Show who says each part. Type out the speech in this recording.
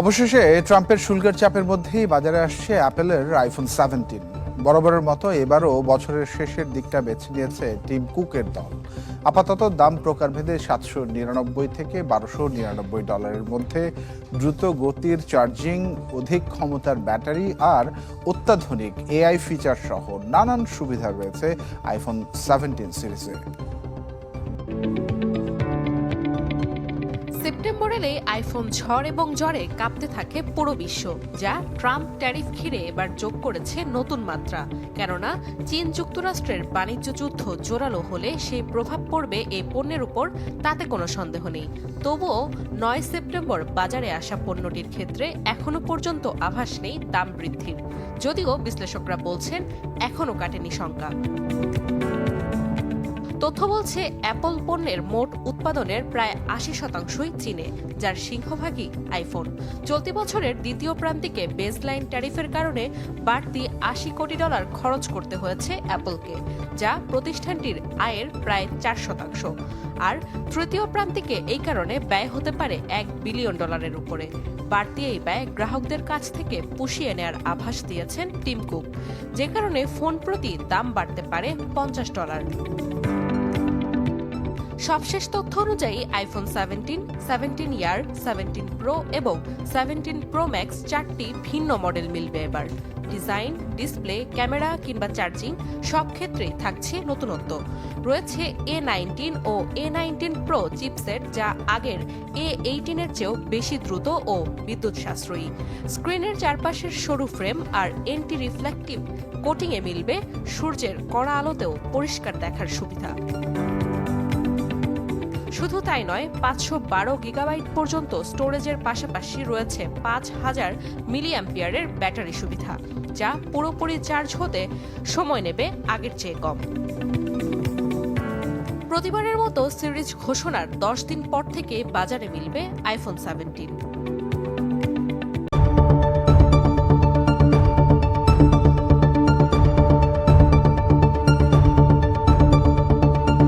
Speaker 1: অবশেষে ট্রাম্পের শুল্কের চাপের মধ্যেই বাজারে আসছে অ্যাপেলের আইফোন সেভেন্টিন। বরাবরের মতো এবারও বছরের শেষের দিকটা বেছে নিয়েছে টিম কুকের দল। আপাতত দাম প্রকারভেদে সাতশো নিরানব্বই থেকে বারোশো নিরানব্বই ডলারের মধ্যে দ্রুত গতির চার্জিং, অধিক ক্ষমতার ব্যাটারি আর অত্যাধুনিক এআই ফিচার সহ নানান সুবিধা রয়েছে আইফোন সেভেন্টিন সিরিজে।
Speaker 2: সেপ্টেম্বর এলে আইফোন ঝড় এবং জ্বরে কাঁপতে থাকে পুরো বিশ্ব, যা ট্রাম্প ট্যারিফ ঘিরে এবার যোগ করেছে নতুন মাত্রা। কেননা, চীন যুক্তরাষ্ট্রের বাণিজ্য যুদ্ধ জোরালো হলে সেই প্রভাব পড়বে এই পণ্যের উপর, তাতে কোনো সন্দেহ নেই। তবুও নয় সেপ্টেম্বর বাজারে আসা পণ্যটির ক্ষেত্রে এখনও পর্যন্ত আভাস নেই দাম বৃদ্ধির। যদিও বিশ্লেষকরা বলছেন এখনও কাটেনি শঙ্কা। তথ্য বলছে, অ্যাপল পণ্যের মোট উৎপাদনের প্রায় আশি শতাংশই চীনে, যার সিংহভাগই আইফোন। চলতি বছরের দ্বিতীয় প্রান্তিকে বেসলাইন ট্যারিফের কারণে বাড়তি আশি কোটি ডলার খরচ করতে হয়েছে অ্যাপলকে, যা প্রতিষ্ঠানটির আয়ের প্রায় চার শতাংশ। আর তৃতীয় প্রান্তিকে এই কারণে ব্যয় হতে পারে এক বিলিয়ন ডলারের উপরে। বাড়তি এই ব্যয় গ্রাহকদের কাছ থেকে পুষিয়ে নেয়ার আভাস দিয়েছেন টিম কুক, যে কারণে ফোন প্রতি দাম বাড়তে পারে পঞ্চাশ ডলার। সবশেষ তথ্য অনুযায়ী iPhone seventeen seventeen air seventeen pro এবং সেভেন্টিন প্রো ম্যাক্স চারটি ভিন্ন মডেল মিলবে এবার। ডিজাইন ডিসপ্লে ক্যামেরা কিংবা চার্জিং সব ক্ষেত্রেই থাকছে নতুনত্ব। রয়েছে এ নাইনটিন ও এ নাইনটিন প্রো চিপসেট যা আগের এ এইটিনের চেয়েও বেশি দ্রুত ও বিদ্যুৎ সাশ্রয়ী স্ক্রিনের চারপাশের সরু ফ্রেম আর এন্টি রিফ্লেকটিভ কোটিংয়ে মিলবে সূর্যের কড়া আলোতেও পরিষ্কার দেখার সুবিধা। শুধু তাই নয়, পাঁচশো বারো গিগাবাইট পর্যন্ত স্টোরেজের পাশাপাশি রয়েছে পাঁচ হাজার মিলিয়াম্পিয়ারের ব্যাটারি সুবিধা, যা পুরোপুরি চার্জ হতে সময় নেবে আগের চেয়ে কম। প্রতিবারের মতো সিরিজ ঘোষণার দশ দিন পর থেকে বাজারে মিলবে আইফোন সেভেন্টিন।